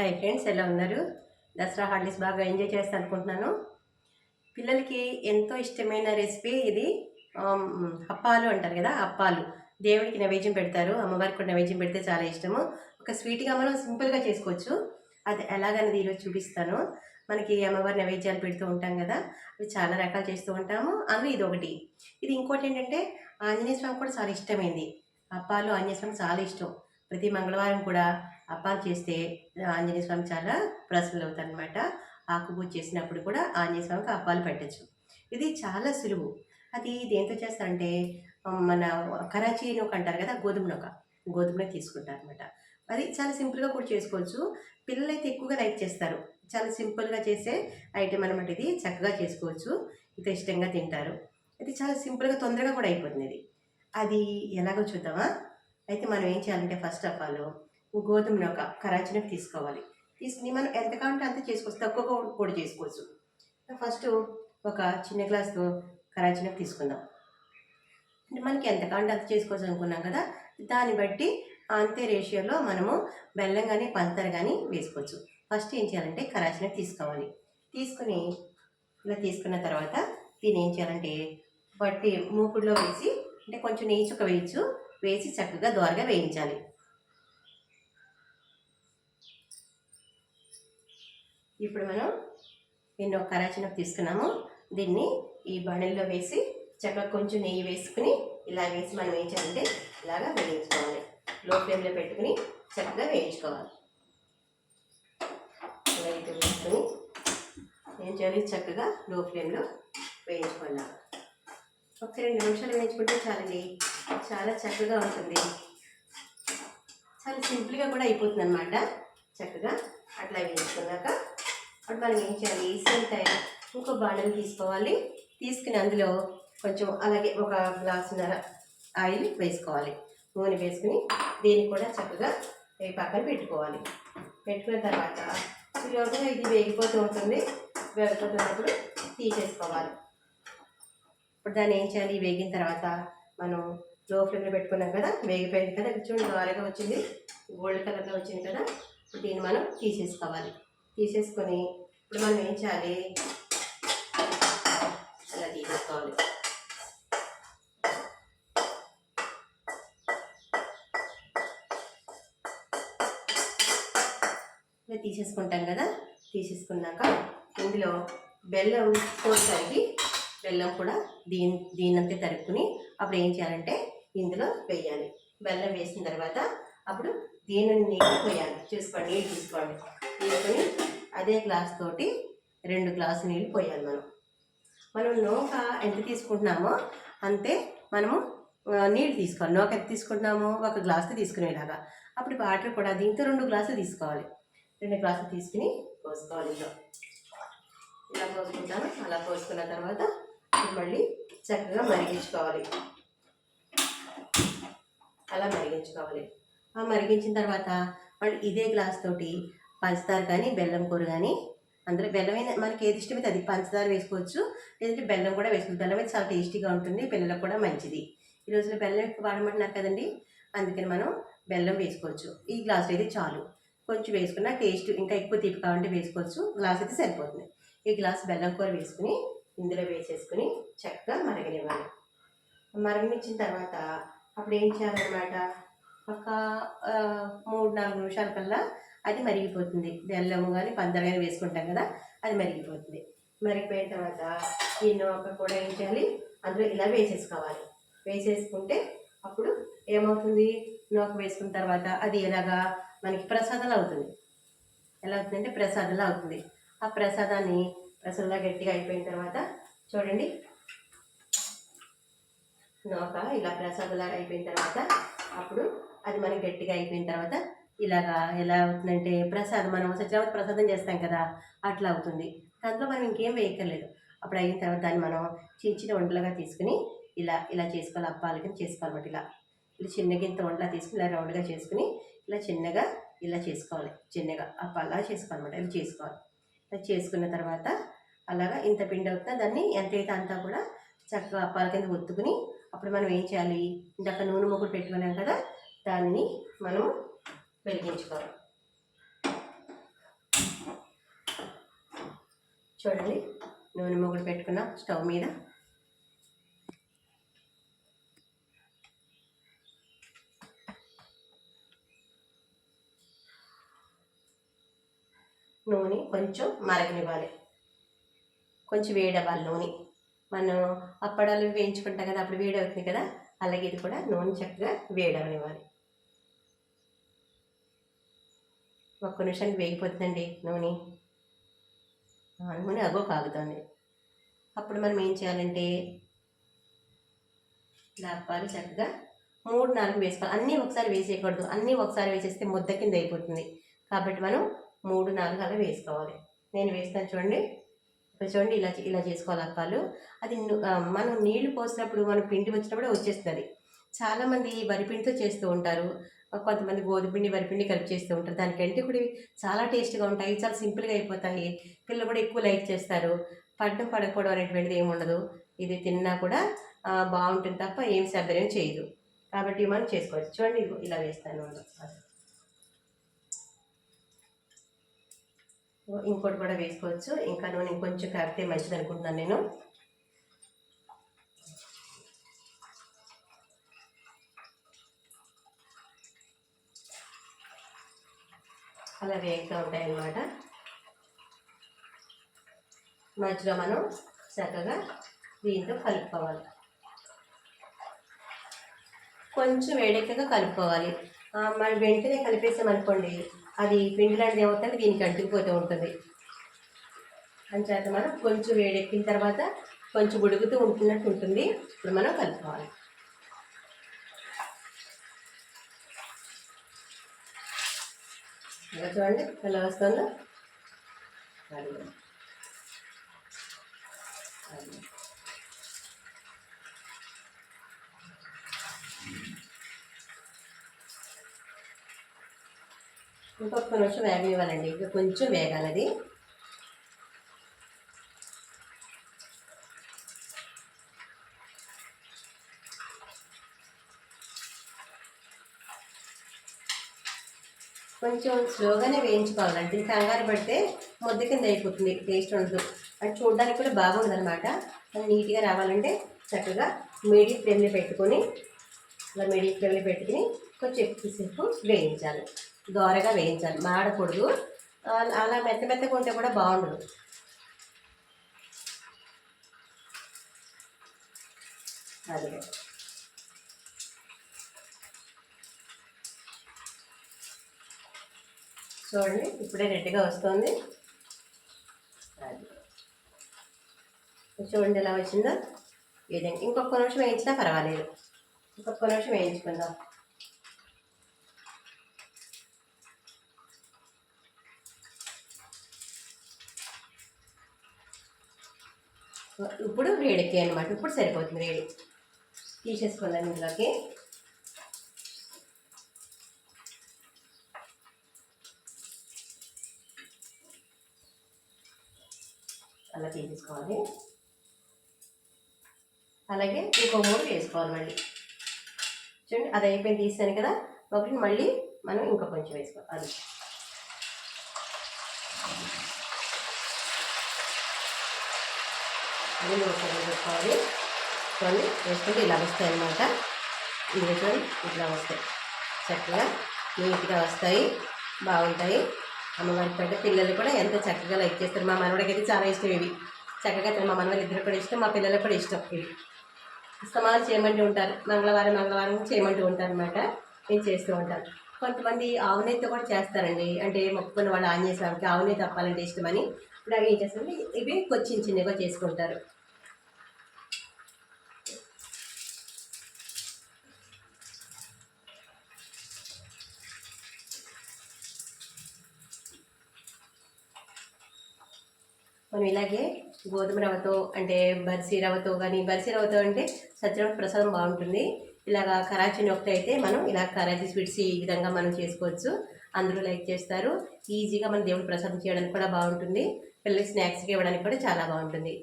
Hi friends ఎలా ఉన్నారు? Dasara holidays బాగా ఎంజాయ్ చేస్తా అనుకుంటున్నాను. పిల్లలకి ఎంతో ఇష్టమైన రెసిపీ ఇది. అప్పాలు అంటారు కదా అప్పాలు. దేవుడికి నైవేద్యం పెడతారు అమ్మవారికి కూడా నైవేద్యం పెడితే చాలా ఇష్టము. ఒక స్వీట్గా మనం సింపుల్గా చేసుకోవచ్చు. అది ఎలాగనేది ఈరోజు చూపిస్తాను. మనకి అమ్మవారి నైవేద్యాలు పెడుతూ ఉంటాం కదా అవి చాలా రకాలు చేస్తూ ఉంటాము. అందులో ఇది ఒకటి ఇది ఇంకోటి ఏంటంటే ఆంజనేయ స్వామి కూడా చాలా ఇష్టమైంది. అప్పాలు ఆంజనేయ స్వామి చాలా ఇష్టం. ప్రతి మంగళవారం కూడా అప్పాలు చేస్తే ఆంజనేయ స్వామి చాలా ప్రసన్నులు అవుతారు అనమాట చేసినప్పుడు కూడా ఆంజనేయ స్వామికి అప్పాలు పెట్టచ్చు. ఇది చాలా సులువు. అది దేంతో చేస్తారంటే మన కరాచీ నూక అంటారు కదా గోధుమ నూక గోధుమ నూక తీసుకుంటారు అనమాట అది చాలా సింపుల్గా కూడా చేసుకోవచ్చు. పిల్లలు అయితే ఎక్కువగా లైక్ చేస్తారు. చాలా సింపుల్గా చేసే ఐటెం అనమాట ఇది. చక్కగా చేసుకోవచ్చు. ఇంత ఇష్టంగా తింటారు. ఇది చాలా సింపుల్గా తొందరగా కూడా అయిపోతుంది ఇది. అది ఎలాగో చూద్దామా? అయితే మనం ఏం చేయాలంటే ఫస్ట్ ఆఫ్ ఆల్ గోధుమ నూక కరాచీ తీసుకోవాలి. తీసుకుని మనం ఎంత కావాలంటే అంత చేసుకోవచ్చు. తక్కువ కూడా చేసుకోవచ్చు. ఫస్ట్ ఒక చిన్న గ్లాసు కరాచీ తీసుకుందాం. అంటే మనకి ఎంత కావాలంటే అంత చేసుకోవచ్చు అనుకున్నాం కదా. దాన్ని బట్టి అంతే రేషియోలో మనము బెల్లం కానీ పంచదార కానీ వేసుకోవచ్చు. ఫస్ట్ ఏం చేయాలంటే కరాచిన తీసుకోవాలి. తీసుకుని ఇలా తీసుకున్న తర్వాత దీన్ని ఏం చేయాలంటే బట్టి మూకుడులో వేసి అంటే కొంచెం నెయ్యి చుక్క వేయచ్చు. వేసి చక్కగా దోరగా వేయించాలి. ఇప్పుడు మనం ఎన్నో కరాచీనకు తీసుకున్నాము. దీన్ని ఈ బణిల్లో వేసి చక్కగా కొంచెం నెయ్యి వేసుకుని ఇలా వేసి మనం ఏం చేయాలంటే ఇలాగా వేయించుకోవాలి. లో ఫ్లేమ్లో పెట్టుకుని చక్కగా వేయించుకోవాలి. ఇలా ఇటు వేసుకుని ఏం చేయాలి? చక్కగా లో ఫ్లేమ్లో వేయించుకోవాలి. ఒక రెండు నిమిషాలు వేయించుకుంటే చాలండి. చాలా చక్కగా ఉంటుంది. చాలా సింపుల్గా కూడా అయిపోతుంది అనమాట చక్కగా అట్లా వేయించుకున్నాక అప్పుడు మనం ఏం చేయాలి? సేమ్ టైం ఇంకో బాణం తీసుకోవాలి. తీసుకుని అందులో కొంచెం అలాగే ఒక గ్లాసున్నర ఆయిల్ వేసుకోవాలి. నూనె వేసుకుని దీన్ని కూడా చక్కగా ఈ పక్కన పెట్టుకోవాలి. పెట్టుకున్న తర్వాత ఈలోగా ఇది వేగిపోతూ ఉంటుంది. వేగిపోతున్నప్పుడు తీసేసుకోవాలి. ఇప్పుడు దాన్ని ఏం చేయాలి? వేగిన తర్వాత మనం లో ఫ్లేమ్లో పెట్టుకున్నాం కదా వేగిపోయింది కదా చూడండి గాలిగా వచ్చింది. గోల్డ్ కలర్లో వచ్చింది కదా ఇప్పుడు దీన్ని మనం తీసేసుకోవాలి. తీసేసుకొని ఇప్పుడు మనం ఏం చేయాలి? అలా తీసేసుకోవాలి. ఇలా తీసేసుకుంటాం కదా? తీసేసుకున్నాక ఇందులో బెల్లం కోసరికి బెల్లం కూడా దీని దీనంతే తరుక్కుని అప్పుడు ఏం చేయాలంటే ఇందులో వేయాలి. బెల్లం వేసిన తర్వాత అప్పుడు తేనెని నీళ్ళు పోయాలి చూసుకోండి నీళ్ళు తీసుకోండి. తీసుకొని అదే గ్లాస్ తోటి రెండు గ్లాసు నీళ్ళు పోయాలి మనం. మనం నూక ఎంత తీసుకుంటున్నామో అంతే మనము నీళ్ళు తీసుకోవాలి. నూక ఎంత తీసుకుంటున్నామో ఒక గ్లాసు తీసుకునేలాగా. అప్పుడు వాటర్ కూడా దీంతో రెండు గ్లాసులు తీసుకోవాలి. రెండు గ్లాసులు తీసుకుని పోసుకోవాలి ఇందులో. ఇలా పోసుకుంటాను. అలా పోసుకున్న తర్వాత మళ్ళీ చక్కగా మరిగించుకోవాలి. అలా మరిగించుకోవాలి. మరిగించిన తర్వాత మళ్ళీ ఇదే గ్లాస్ తోటి పంచదార కానీ బెల్లం కూర కానీ అందులో బెల్లమైన మనకి ఏది ఇష్టమైతే అది పంచదార వేసుకోవచ్చు. లేదంటే బెల్లం కూడా వేసుకోవచ్చు. బెల్లం అయితే చాలా టేస్టీగా ఉంటుంది. పిల్లలకు కూడా మంచిది. ఈ రోజుల్లో బెల్లం ఎక్కువ వాడమంటున్నారు కదండి. అందుకని మనం బెల్లం వేసుకోవచ్చు. ఈ గ్లాస్ అయితే చాలు. కొంచెం వేసుకున్న టేస్ట్ ఇంకా ఎక్కువ తీపి కావాలంటే వేసుకోవచ్చు. గ్లాస్ అయితే సరిపోతుంది. ఈ గ్లాస్ బెల్లం కూర వేసుకుని ఇందులో వేసేసుకుని చక్కగా మరగనివ్వాలి. మరగనిచ్చిన తర్వాత అప్పుడు ఏం చేయాలన్నమాట? ఒక మూడు నాలుగు నిమిషాల కల్లా అది మరిగిపోతుంది. బెల్లము కానీ పందర కానీ వేసుకుంటాం కదా అది మరిగిపోతుంది. మరిగిపోయిన తర్వాత ఈ నూక కూడా ఏం చేయాలి? అందులో ఇలా వేసేసుకోవాలి. వేసేసుకుంటే అప్పుడు ఏమవుతుంది? నూక వేసుకున్న తర్వాత అది ఎలాగా? మనకి ప్రసాదాలు అవుతుంది. ఎలా అవుతుందంటే ప్రసాదంలా అవుతుంది. ఆ ప్రసాదాన్ని ప్రసాదంలా గట్టిగా అయిపోయిన తర్వాత చూడండి. నూక ఇలా ప్రసాదంలా అయిపోయిన తర్వాత అప్పుడు అది మనకి గట్టిగా అయిపోయిన తర్వాత ఇలాగా ఎలా అవుతుందంటే ప్రసాదం మనం సత్యవతి ప్రసాదం చేస్తాం కదా అట్లా అవుతుంది. దాంట్లో మనం ఇంకేం వేయక్కర్లేదు. అప్పుడు అయిన తర్వాత దాన్ని మనం చిన్న చిన్న వంటలుగా తీసుకుని ఇలా ఇలా చేసుకోవాలి అప్పాలకి చేసుకోవాలన్నమాట ఇలా. ఇలా చిన్న గింత వంటలా తీసుకుని ఇలా రౌండ్గా చేసుకుని ఇలా చిన్నగా ఇలా చేసుకోవాలి. చిన్నగా అప్పాలా చేసుకోవాలన్నమాట ఇలా చేసుకోవాలి. ఇలా చేసుకున్న తర్వాత అలాగా ఇంత పిండి అవుతుందా దాన్ని ఎంతైతే అంతా కూడా చక్కగా అప్పాల కింద ఒత్తుకుని అప్పుడు మనం ఏం చేయాలి? ఇందాక నూనె మొగ్గులు పెట్టుకున్నాం కదా దానిని మనం వెలిగించుకోవాలి. చూడండి నూనె మొగుడు పెట్టుకున్న స్టవ్ మీద. నూనె కొంచెం మరగనివ్వాలి. కొంచెం వేడవ్వాలి నూనె. మనం అప్పడాలు వేయించుకుంటాం కదా అప్పుడు వేడి అవుతుంది కదా అలాగే ఇది కూడా నూనె చక్కగా వేడవనివ్వాలి. ఒక్క నిమిషానికి వేగిపోతుందండి నూనె. నూనె అగో కాగుతుంది. అప్పుడు మనం ఏం చేయాలంటే లాపాలు చక్కగా. మూడు నాలుగు వేసుకోవాలి. అన్నీ ఒకసారి వేసేయకూడదు. అన్నీ ఒకసారి వేసేస్తే ముద్ద కింద అయిపోతుంది. కాబట్టి మనం మూడు నాలుగు అలా వేసుకోవాలి. నేను వేస్తాను చూడండి. ఇప్పుడు చూడండి ఇలా ఇలా చేసుకోవాలి అప్పాలు. అది మనం నీళ్ళు పోసినప్పుడు మనం పిండి వచ్చినప్పుడే వచ్చేస్తుంది చాలామంది వరిపిండితో చేస్తూ ఉంటారు. కొంతమంది గోధుమ పిండి వరిపిండి కలిపి చేస్తూ ఉంటారు. దానికంటే కూడా చాలా టేస్ట్గా ఉంటాయి. చాలా సింపుల్గా అయిపోతాయి. పిల్లలు కూడా ఎక్కువ లైక్ చేస్తారు. పడడం పడకపోవడం అనేటువంటిది ఏమి ఉండదు. ఇది తిన్నా కూడా బాగుంటుంది తప్ప ఏం శబ్దం చేయదు. కాబట్టి మనం చేసుకోవచ్చు. చూడండి ఇలా వేస్తాను ఇంకోటి కూడా వేసుకోవచ్చు. ఇంకా నూనె ఇంకొంచెం కాగితే మంచిది అనుకుంటున్నాను నేను. అలా వేగుతూ ఉంటాయి అన్నమాట మధ్యలో మనం చక్కగా దీంతో కలుపుకోవాలి. కొంచెం వేడెక్కగా కలుపుకోవాలి. మనం వెంటనే కలిపేసామనుకోండి అది పిండి లాంటిది ఏమవుతుంది? దీనికి అంటుకుపోతూ ఉంటుంది. అంచేత మనం కొంచెం వేడెక్కిన తర్వాత కొంచెం ఉడుకుతూ ఉంటున్నట్టు ఉంటుంది. ఇప్పుడు మనం కలుపుకోవాలి. ఇలా చూడండి ఎలా వస్తుందో? అది అది. ఇంకొక నిమిషం వేగనివ్వాలండి. ఇంకా కొంచెం వేగాలి అది. కొంచెం స్లోగానే వేయించుకోవాలండి కంగారు పడితే ముద్ద కింద అయిపోతుంది టేస్ట్ ఉండదు. అది చూడడానికి కూడా బాగుండదు అనమాట నీట్గా రావాలంటే చక్కగా మీడియం ఫ్లేమ్లో పెట్టుకొని ఇలా మీడియం ఫ్లేమ్లో పెట్టుకుని కొంచెం ఎక్కువసేపు వేయించాలి. దోరగా వేయించాలి. మాడకూడదు. అలా- అలా మెత్త మెత్తగా ఉంటే కూడా బాగుండదు. అదే. చూడండి ఇప్పుడే రెడ్డిగా వస్తుంది. చూడండి ఎలా వచ్చిందో. ఈ విధంగా ఇంకొక నిమిషం వేయించినా పర్వాలేదు. ఇంకొక నిమిషం వేయించుకుందాం. ఇప్పుడు వేడికి అనమాట ఇప్పుడు సరిపోతుంది వేడి. తీసేసుకుందాం ఇందులోకి అలా చేసేసుకోవాలి. అలాగే ఇంకో మూడు వేసుకోవాలి మళ్ళీ. చూడండి అది అయిపోయి తీసాను కదా. ఒకటి మళ్ళీ మనం ఇంకా కొంచెం వేసుకోవాలి. అది. అది వేసుకోవాలి. పెట్టుకోవాలి చూడండి వేసుకుంటే ఇలా వస్తాయి అన్నమాట. ఇది చూడండి ఇట్లా వస్తాయి. చక్కగా నీట్గా వస్తాయి. బాగుంటాయి. అమ్మవారికి పెట్ట పిల్లలు కూడా ఎంత చక్కగా లైక్ చేస్తారు. మా మనవడికి అయితే చాలా ఇష్టం ఇవి. చక్కగా మా మనవడి ఇద్దరు కూడా ఇష్టం మా పిల్లలకు కూడా ఇష్టం ఇవి. సమాజం చేయమంటూ ఉంటారు. మంగళవారం మంగళవారం చేయమంటూ ఉంటారు అనమాట నేను చేస్తూ ఉంటాను. కొంతమంది ఆవునేతో కూడా చేస్తారండి. అంటే మొక్కుకున్న వాళ్ళు ఆంజనేయ స్వామికి ఆవునే తప్పాలంటే ఇష్టమని. ఇప్పుడు అవి ఏం చేస్తారంటే ఇవి కొంచెం చిన్నగా చేసుకుంటారు. మనం ఇలాగే గోధుమ రవ్వతో అంటే బర్సీ రవ్వతో కానీ బర్సీ రవ్వతో అంటే సత్యనారాయణ ప్రసాదం బాగుంటుంది. ఇలాగా కరాచీ నొక్కటి అయితే మనం ఇలా కరాచీ స్వీట్స్ ఈ విధంగా మనం చేసుకోవచ్చు. అందరూ లైక్ చేస్తారు. ఈజీగా మన దేవుడు ప్రసాదం చేయడానికి కూడా బాగుంటుంది. పిల్లలకి స్నాక్స్కి ఇవ్వడానికి కూడా చాలా బాగుంటుంది.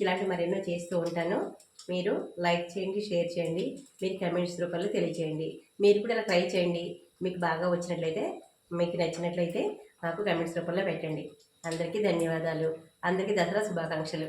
ఇలాంటి మరెన్నో చేస్తూ ఉంటాను. మీరు లైక్ చేయండి షేర్ చేయండి. మీరు కమెంట్స్ రూపంలో తెలియచేయండి మీరు కూడా ఇలా ట్రై చేయండి. మీకు బాగా వచ్చినట్లయితే మీకు నచ్చినట్లయితే మాకు కమెంట్స్ రూపంలో పెట్టండి. అందరికీ ధన్యవాదాలు. అందరికీ దసరా శుభాకాంక్షలు.